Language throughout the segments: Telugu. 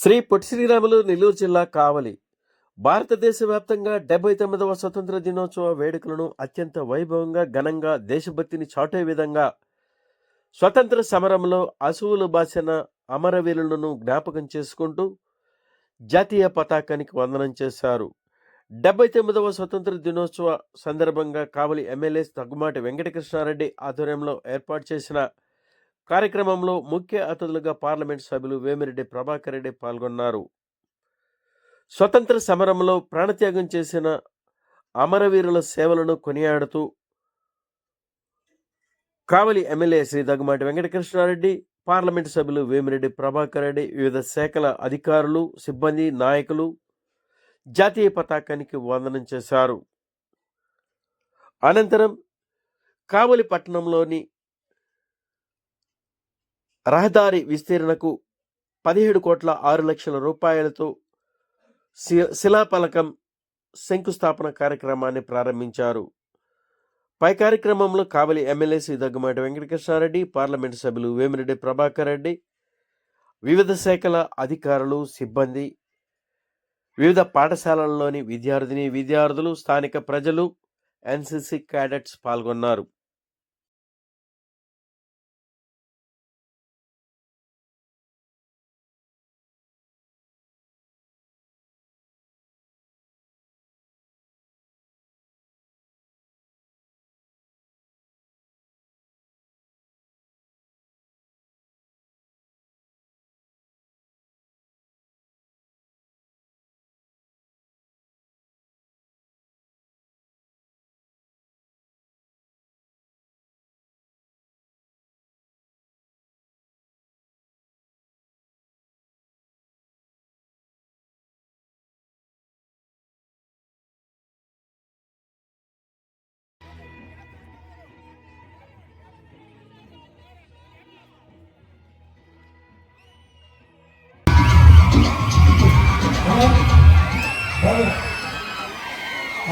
శ్రీ పొట్టి శ్రీరాములు నెల్లూరు జిల్లా కావలి. భారతదేశ వ్యాప్తంగా డెబ్బై తొమ్మిదవ స్వతంత్ర దినోత్సవ వేడుకలను అత్యంత వైభవంగా ఘనంగా దేశభక్తిని చాటే విధంగా స్వతంత్ర సమరంలో అసువులు బాసిన అమరవీరులను జ్ఞాపకం చేసుకుంటూ జాతీయ పతాకానికి వందనం చేశారు. డెబ్బై తొమ్మిదవ స్వతంత్ర దినోత్సవ సందర్భంగా కావలి ఎమ్మెల్యే తగ్గుమాటి వెంకటకృష్ణారెడ్డి ఆధ్వర్యంలో ఏర్పాటు చేసిన కార్యక్రమంలో ముఖ్య అతిథులుగా పార్లమెంట్ సభ్యులు వేమిరెడ్డి ప్రభాకర్ రెడ్డి పాల్గొన్నారు. స్వతంత్ర సమరంలో ప్రాణత్యాగం చేసిన అమరవీరుల సేవలను కొనియాడుతూ కావలి ఎమ్మెల్యే శ్రీ దగ్గుమాటి వెంకటకృష్ణారెడ్డి పార్లమెంట్ సభ్యులు వేమిరెడ్డి ప్రభాకర్ రెడ్డి వివిధ శాఖల అధికారులు సిబ్బంది నాయకులు జాతీయ పతాకానికి వందనం చేశారు. అనంతరం కావలి పట్టణంలోని రహదారి విస్తీర్ణకు పదిహేడు కోట్ల ఆరు లక్షల రూపాయలతో శి- శిలాఫలకం శంకుస్థాపన కార్యక్రమాన్ని ప్రారంభించారు. పై కార్యక్రమంలో కావలి ఎమ్మెల్యే శ్రీ దగ్గుమాటి వెంకటకృష్ణారెడ్డి పార్లమెంటు సభ్యులు వేమిరెడ్డి ప్రభాకర్ రెడ్డి వివిధ శాఖల అధికారులు సిబ్బంది వివిధ పాఠశాలల్లోని విద్యార్థిని విద్యార్థులు స్థానిక ప్రజలు ఎన్సిసి క్యాడెట్స్ పాల్గొన్నారు.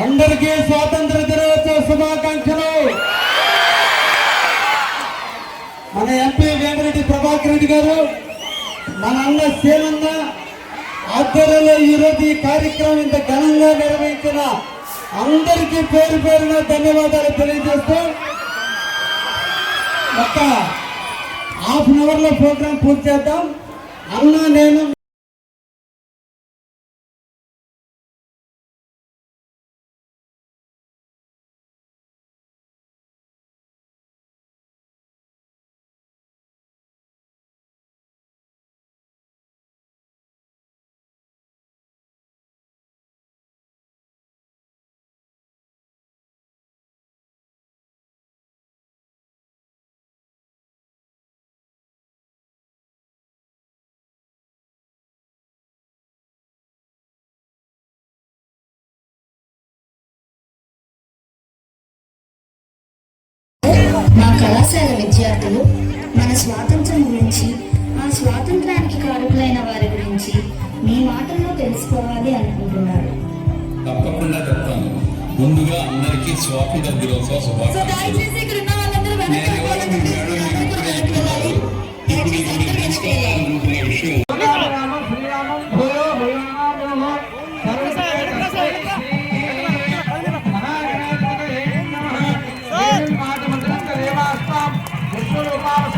అందరికీ స్వాతంత్ర దినోత్సవ శుభాకాంక్షలు. మన ఎంపీ వేమిరెడ్డి ప్రభాకర్ రెడ్డి గారు మన అన్న సేనన్న ఆధ్వర్యంలో ఈరోజు ఈ కార్యక్రమం ఇంత ఘనంగా నిర్వహించిన అందరికీ పేరు పేరున ధన్యవాదాలు తెలియజేస్తూ ఒక హాఫ్ అన్ అవర్లో ప్రోగ్రాం పూర్తి చేద్దాం. అన్న నేను మా కళాశాల విద్యార్థులు మన స్వాతంత్రం గురించి ఆ స్వాతంత్రానికి కారకులైన వారి గురించి మీ మాటల్లో తెలుసుకోవాలి అనుకుంటున్నారు. తప్పకుండా చెప్తాను. ముందుగా అందరికీ స్వాతంత్ర దినోత్సవ శుభాకాంక్షలు.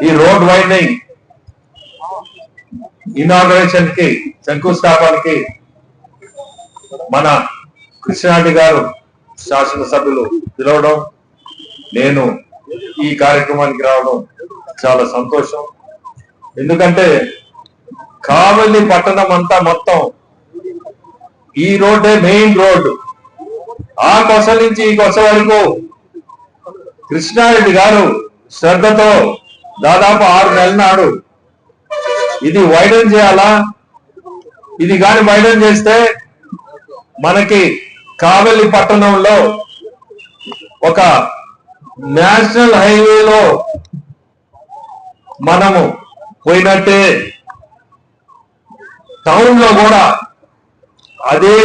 ఈ రోడ్ వైండింగ్ ఇనాగరేషన్కి శంకుస్థాపనకి మన కృష్ణారెడ్డి గారు శాసనసభ్యులు పిలవడం నేను ఈ కార్యక్రమానికి రావడం చాలా సంతోషం. ఎందుకంటే కావలి పట్టణం అంతా మొత్తం ఈ రోడ్డే మెయిన్ రోడ్డు ఆ కొస నుంచి ఈ కొస వరకు కృష్ణారెడ్డి గారు శ్రద్ధతో దాదాపు ఆరు నెలల నాడు. ఇది వైడన్ చేయాలా? ఇది కానీ వైడన్ చేస్తే మనకి కావలి పట్టణంలో ఒక నేషనల్ హైవేలో మనము పోయినట్టే టౌన్లో కూడా అదే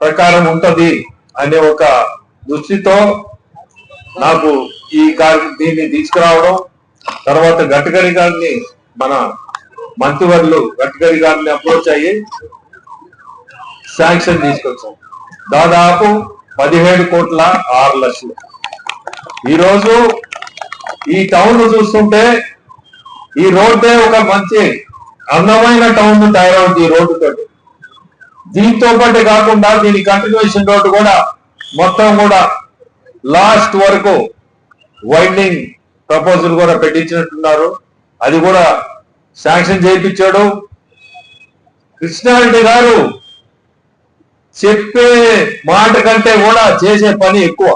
ప్రకారం ఉంటది అనే ఒక దృష్టితో నాకు ఈ కార్య దీన్ని తీసుకురావడం తర్వాత గట్కరి గారిని మన మంత్రివర్లు గట్కరి గారిని అప్రోచ్ అయ్యి శాంక్షన్ తీసుకొచ్చాం. దాదాపు పదిహేడు కోట్ల ఆరు లక్షలు. ఈరోజు ఈ టౌన్ చూస్తుంటే ఈ రోడ్డే ఒక మంచి అందమైన టౌన్ తయారవుతుంది ఈ రోడ్డు తోటి దీంతో పాటు కాకుండా దీని కంటిన్యూషన్ రోడ్డు కూడా మొత్తం కూడా లాస్ట్ వరకు వైండింగ్ ప్రపోజల్ కూడా పెట్టించినట్టున్నారు. అది కూడా శాంక్షన్ చేయించాడు. కృష్ణారెడ్డి గారు చెప్పే మాట కంటే కూడా చేసే పని ఎక్కువ.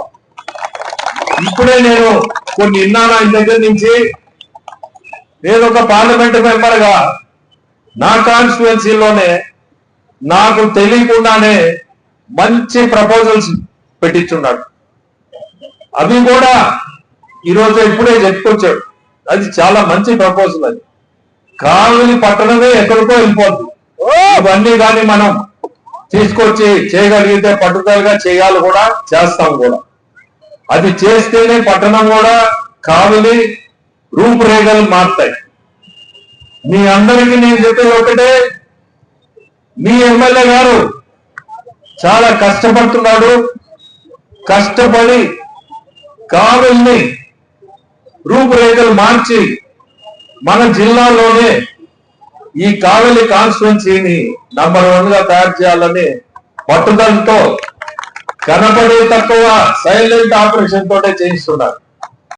ఇప్పుడే నేను కొన్ని విన్నాను ఆయన దగ్గర నుంచి నేను ఒక పార్లమెంట్ మెంబర్గా నా కాన్స్టిట్యుయెన్సీలోనే నాకు తెలియకుండానే మంచి ప్రపోజల్స్ పెట్టించున్నాడు. అవి కూడా ఈరోజు ఇప్పుడే చెప్పుకొచ్చాడు. అది చాలా మంచి ప్రపోజల్ అది. కావలి పట్టణమే ఎక్కడికో వెళ్ళిపోద్ది. ఇవన్నీ కానీ మనం తీసుకొచ్చి చేయగలిగితే పట్టుదలగా చేయాలి కూడా చేస్తాం కూడా. అది చేస్తేనే పట్టణం కూడా కావలి రూపురేఖలు మారుతాయి. మీ అందరికీ నేను చెప్పేది ఒకటే మీ ఎమ్మెల్యే గారు చాలా కష్టపడుతున్నాడు. కష్టపడి కావలిని రూపురేఖలు మార్చి మన జిల్లాలోనే ఈ కావలి కాన్స్టిట్యున్సీని నంబర్ వన్గా తయారు చేయాలని పట్టుదలతో కనపడే తక్కువ సైలెంట్ ఆపరేషన్ తోటే చేయిస్తున్నారు.